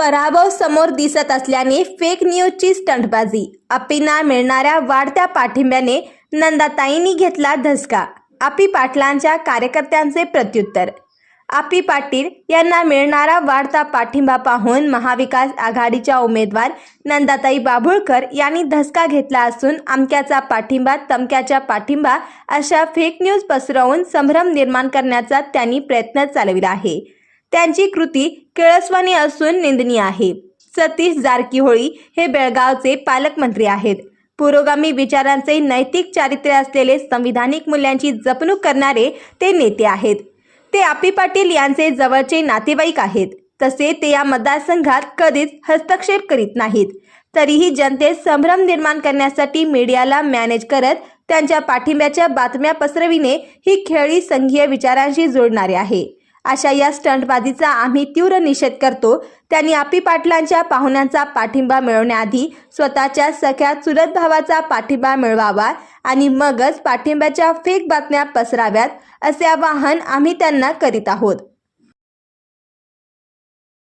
पराभव समोर दिसत असल्याने फेक न्यूजची स्टंटबाजी आपींना मिळणाऱ्या वाढत्या पाठिंब्याने नंदाताईंनी घेतला धसका. आपी पाटलांच्या कार्यकर्त्यांचे प्रत्युत्तर. आपी पाटील यांना मिळणारा वाढता पाठिंबा पाहून महाविकास आघाडीच्या उमेदवार नंदाताई बाभुळकर यांनी धसका घेतला असून अमक्याचा पाठिंबा तमक्याच्या पाठिंबा अशा फेक न्यूज पसरवून संभ्रम निर्माण करण्याचा त्यांनी प्रयत्न चालविला आहे. त्यांची कृती केळसवानी असून निंदनीय आहे. सतीश जारकीहोळी हे बेळगावचे पालकमंत्री आहेत. पुरोगामी विचारांचे नैतिक चारित्र्य असलेले संविधानिक मूल्यांची जपणूक करणारे ते नेते आहेत. ते आपी पाटील यांचे जवळचे नातेवाईक आहेत. तसे ते या मतदारसंघात कधीच हस्तक्षेप करीत नाहीत. तरीही जनतेत संभ्रम निर्माण करण्यासाठी मीडियाला मॅनेज करत त्यांच्या पाठिंब्याच्या बातम्या पसरविणे ही खेळी संघीय विचारांशी जोडणारे आहे. अशा या स्टंटबाजीचा आम्ही तीव्र निषेध करतो. त्यांनी आपी पाटलांच्या पाहुण्यांचा पाठिंबा मिळवण्याआधी स्वतःच्या सख्या चुलत भावाचा पाठिंबा मिळवावा आणि मगच पाठिंब्याच्या फेक बातम्या पसराव्यात असे आवाहन आम्ही त्यांना करीत आहोत.